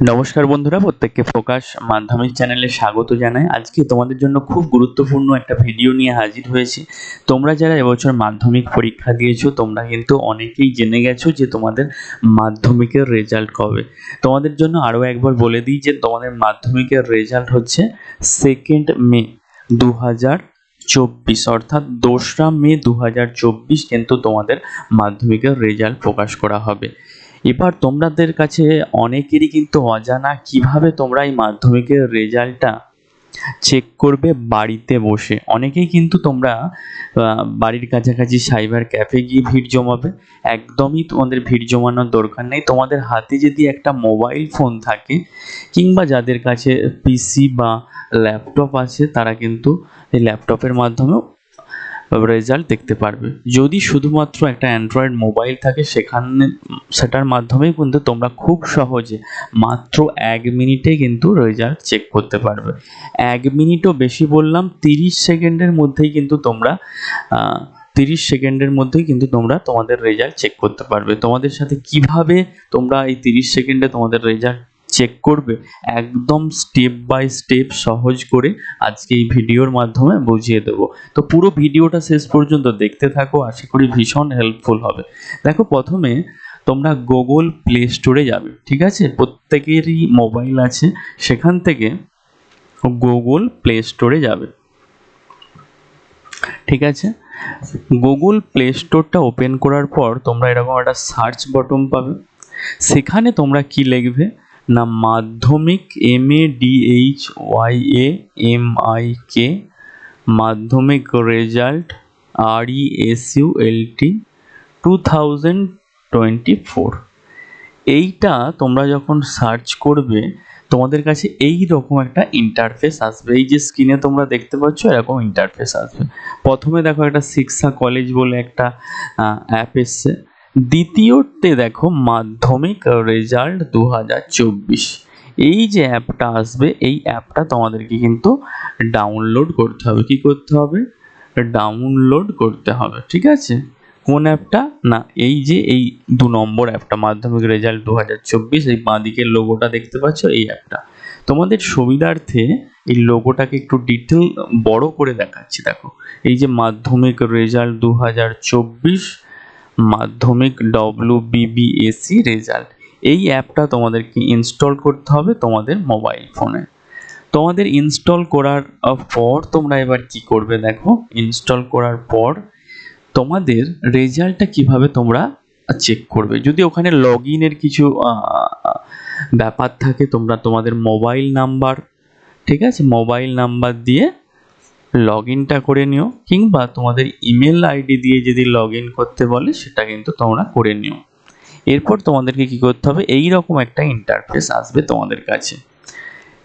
নমস্কার বন্ধুরা, প্রত্যেককে ফোকাস মাধ্যমিক চ্যানেলে স্বাগত জানাই। আজকে তোমাদের জন্য খুব গুরুত্বপূর্ণ একটা ভিডিও নিয়ে হাজির হয়েছি। তোমরা যারা এবছর মাধ্যমিক পরীক্ষা দিয়েছ, তোমরা কিন্তু অনেকেই জেনে গেছো যে তোমাদের মাধ্যমিকের রেজাল্ট কবে। তোমাদের জন্য আরও একবার বলে দিই যে তোমাদের মাধ্যমিকের রেজাল্ট হচ্ছে সেকেন্ড মে দু হাজার চব্বিশ, অর্থাৎ দোসরা মে দু হাজার চব্বিশ কিন্তু তোমাদের মাধ্যমিকের রেজাল্ট প্রকাশ করা হবে। এবার তোমাদের কাছে অনেকেরই কিন্তু অজানা কীভাবে তোমরা এই মাধ্যমিকের রেজাল্টটা চেক করবে বাড়িতে বসে। অনেকেই কিন্তু তোমরা বাড়ির কাছাকাছি সাইবার ক্যাফে গিয়ে ভিড় জমাবে। একদমই তোমাদের ভিড় জমানোর দরকার নেই। তোমাদের হাতে যদি একটা মোবাইল ফোন থাকে কিংবা যাদের কাছে পিসি বা ল্যাপটপ আছে, তারা কিন্তু এই ল্যাপটপের মাধ্যমেও রেজাল্ট দেখতে পারবে। যদি শুধুমাত্র একটা অ্যান্ড্রয়েড মোবাইল থাকে, সেখানে সেটার মাধ্যমেই কিন্তু তোমরা খুব সহজে মাত্র এক মিনিটে কিন্তু রেজাল্ট চেক করতে পারবে। এক মিনিটও বেশি বললাম, তিরিশ সেকেন্ডের মধ্যেই কিন্তু তোমরা তিরিশ সেকেন্ডের মধ্যেই কিন্তু তোমরা তোমাদের রেজাল্ট চেক করতে পারবে। তোমাদের সাথে কীভাবে তোমরা এই তিরিশ সেকেন্ডে তোমাদের রেজাল্ট চেক করবে, একদম স্টেপ বাই স্টেপ সহজ করে আজকে এই ভিডিওর মাধ্যমে বুঝিয়ে দেবো। তো পুরো ভিডিওটা শেষ পর্যন্ত দেখতে থাকো, আশা করি ভীষণ হেল্পফুল হবে। দেখো প্রথমে তোমরা গুগল প্লে স্টোরে যাবে, ঠিক আছে? প্রত্যেকেরই মোবাইল আছে, সেখান থেকে গুগল প্লে স্টোরে যাবে। ঠিক আছে? গুগল প্লে স্টোরটা ওপেন করার পর তোমরা এরকম একটা সার্চ বটন পাবে। সেখানে তোমরা কি লিখবে? না Madhyamik M A D H Y A M I K Madhyamik result R E S U L T two thousand twenty four এইটা তোমরা যখন সার্চ করবে, তোমাদের কাছে এই রকম একটা ইন্টারফেস আসবে। এই যে স্ক্রিনে তোমরা দেখতে পাচ্ছ, এরকম ইন্টারফেস আসবে। প্রথমে দেখো একটা শিক্ষা কলেজ বলে একটা অ্যাপ এসছে। দ্বিতীয়তে দেখো মাধ্যমিক রেজাল্ট দু হাজার চব্বিশ। এই যে অ্যাপটা আসবে, এই অ্যাপটা তোমাদেরকে কিন্তু ডাউনলোড করতে হবে। কি করতে হবে? ডাউনলোড করতে হবে, ঠিক আছে? কোন অ্যাপটা না, এই যে এই দু নম্বর অ্যাপটা মাধ্যমিক রেজাল্ট দু হাজার চব্বিশ, এই বাঁদিকের লোগোটা দেখতে পাচ্ছ, এই অ্যাপটা তোমাদের সুবিধার্থে এই লোগোটাকে একটু ডিটেল বড় করে দেখাচ্ছি, দেখো। এই যে মাধ্যমিক রেজাল্ট দু হাজার চব্বিশ মাধ্যমিক ডব্লিউ বিবিএসি রেজাল্ট এই অ্যাপটা তোমাদেরকে ইনস্টল করতে হবে তোমাদের মোবাইল ফোনে তোমাদের ইনস্টল করার পর তোমরা এবার কি করবে দেখো? ইনস্টল করার পর তোমাদের রেজাল্টটা কীভাবে তোমরা চেক করবে? যদি ওখানে লগ ইনের কিছু ব্যাপার থাকে তোমরা তোমাদের মোবাইল নাম্বার ঠিক আছে? মোবাইল নাম্বার দিয়ে লগ ইনটা করে নিও, কিংবা তোমাদের ইমেল আইডি দিয়ে যদি লগ ইন করতে বলে, সেটা কিন্তু তোমরা করে নিও। এরপর তোমাদেরকে কি করতে হবে? এই রকম একটা ইন্টারফেস আসবে তোমাদের কাছে।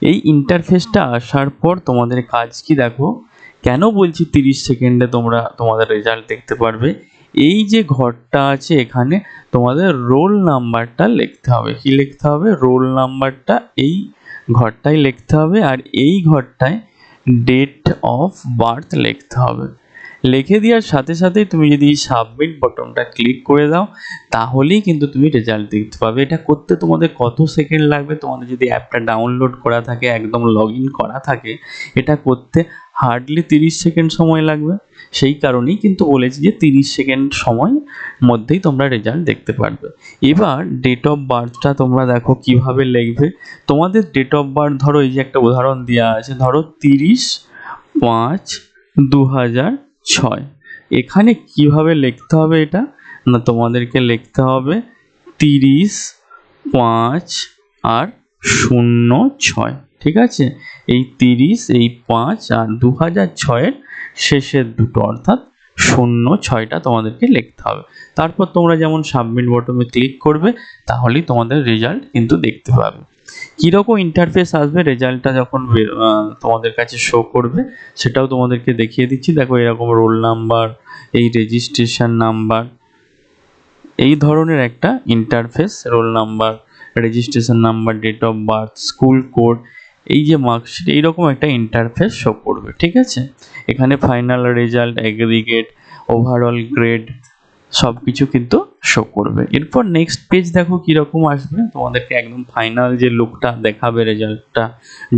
এই ইন্টারফেসটা আসার পর তোমাদের কাজ কি দেখো? কেন বলছি তিরিশ সেকেন্ডে তোমরা, তোমাদের রেজাল্ট দেখতে পারবে? এই যে ঘরটা আছে এখানে, তোমাদের রোল নাম্বারটা লিখতে হবে। কি লিখতে হবে? রোল নাম্বারটা এই ঘরটায় লিখতে হবে, আর এই ঘরটায় ডেট অফ বার্থ লিখতে হবে। লিখে দেওয়ার সাথে সাথেই তুমি যদি সাবমিট বটনটা ক্লিক করে দাও, তাহলেই কিন্তু তুমি রেজাল্ট দেখতে পাবে। এটা করতে তোমাদের কত সেকেন্ড লাগবে? তোমাদের যদি অ্যাপটা ডাউনলোড করা থাকে, একদম লগ করা থাকে, এটা করতে হার্ডলি তিরিশ সেকেন্ড সময় লাগবে। সেই কারণেই কিন্তু বলেছি যে তিরিশ সেকেন্ড সময় মধ্যেই তোমরা রেজাল্ট দেখতে পারবে। এবার ডেট অফ বার্থটা তোমরা দেখো কীভাবে লিখবে। তোমাদের ডেট অফ বার্থ ধরো এই যে একটা উদাহরণ দেওয়া আছে, ধরো তিরিশ পাঁচ দু হাজার ছয়। এখানে কীভাবে লিখতে হবে এটা? না, তোমাদেরকে লিখতে হবে তিরিশ পাঁচ আর শূন্য ছয়, ঠিক আছে? এই তিরিশ, এই পাঁচ আর দু হাজার ছয়ের শেষের দুটো, অর্থাৎ শূন্য ছয়টা তোমাদেরকে লিখতে হবে। তারপর তোমরা যেমন সাবমিট বটনে ক্লিক করবে, তাহলেই তোমাদের রেজাল্ট কিন্তু দেখতে পাবে। কীরকম ইন্টারফেস আসবে রেজাল্টটা যখন তোমাদের কাছে শো করবে, সেটাও তোমাদেরকে দেখিয়ে দিচ্ছি। দেখো এরকম রোল নাম্বার এই রেজিস্ট্রেশন নাম্বার এই ধরনের একটা interface roll number registration number date of birth school code এই যে মার্কশিট এইরকম একটা ইন্টারফেস শো করবে, ঠিক আছে? এখানে final result aggregate overall grade সব কিছু কিন্তু শো করবে। এরপর নেক্সট পেজ দেখো কীরকম আসবে, তোমাদেরকে একদম ফাইনাল যে লুকটা দেখাবে রেজাল্টটা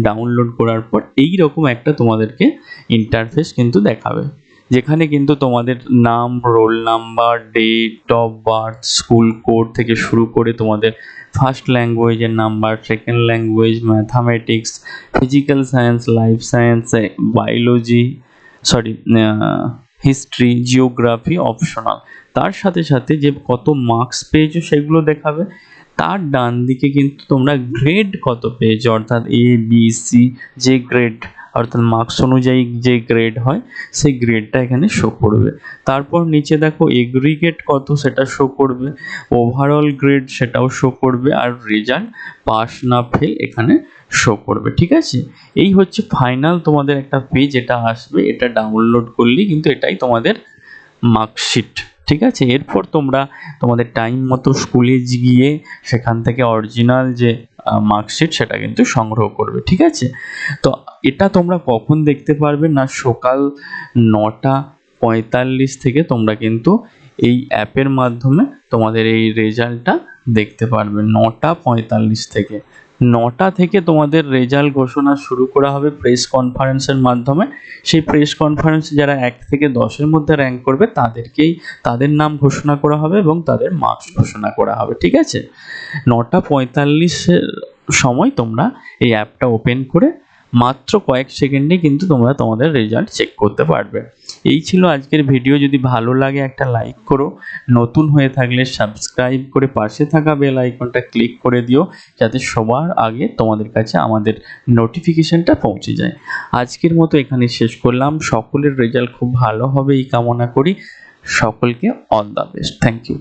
ডাউনলোড করার পর এই রকম একটা তোমাদেরকে ইন্টারফেস কিন্তু দেখাবে। যেখানে কিন্তু তোমাদের নাম, roll number date of birth school code থেকে শুরু করে তোমাদের first ল্যাঙ্গুয়েজের number second language mathematics physical science life science biology sorry history geography optional তার সাথে সাথে যে কত মার্কস পেয়েছ সেগুলো দেখাবে। তার ডান দিকে কিন্তু তোমরা গ্রেড কত পেয়েছ, অর্থাৎ এ বি সি যে গ্রেড অর্থাৎ মার্কস অনুযায়ী যে গ্রেড হয়, সেই গ্রেডটা এখানে শো করবে। তারপর নিচে দেখো এগ্রিগেট কত সেটা শো করবে ওভারঅল গ্রেড সেটাও শো করবে, আর রেজাল্ট পাস না ফেল এখানে শো করবে, ঠিক আছে? এই হচ্ছে ফাইনাল তোমাদের একটা পেজ এটা আসবে, এটা ডাউনলোড করলেই কিন্তু এটাই তোমাদের মার্কশিট ঠিক আছে? এরপর তোমরা তোমাদের টাইম মতো স্কুলে গিয়ে সেখান থেকে অরিজিনাল যে মার্কশিট সেটা কিন্তু সংগ্রহ করবে, ঠিক আছে? তো এটা তোমরা কখন দেখতে পারবে না সকাল নটা পঁয়তাল্লিশ থেকে তোমরা কিন্তু এই অ্যাপের মাধ্যমে তোমাদের এই রেজাল্টটা দেখতে পারবে, নটা পঁয়তাল্লিশ থেকে। নটা থেকে তোমাদের রেজাল্ট ঘোষণা শুরু করা হবে প্রেস কনফারেন্সের মাধ্যমে। সেই প্রেস কনফারেন্সে যারা এক থেকে দশের মধ্যে র্যাঙ্ক করবে, তাদেরকেই তাদের নাম ঘোষণা করা হবে এবং তাদের মার্কস ঘোষণা করা হবে, ঠিক আছে? নটা পঁয়তাল্লিশের সময় তোমরা এই অ্যাপটা ওপেন করে মাত্র কয়েক সেকেন্ডে কিন্তু তোমরা তোমাদের রেজাল্ট চেক করতে পারবে। এই ছিল আজকের ভিডিও যদি ভালো লাগে একটা লাইক করো। নতুন হয়ে থাকলে সাবস্ক্রাইব করে পাশে থাকা বেল আইকনটা ক্লিক করে দিও, যাতে সবার আগে তোমাদের কাছে আমাদের নোটিফিকেশনটা পৌঁছে যায়। আজকের মতো এখানে শেষ করলাম। সকলের রেজাল্ট খুব ভালো হবে এই কামনা করি। সকলকে all the best thank you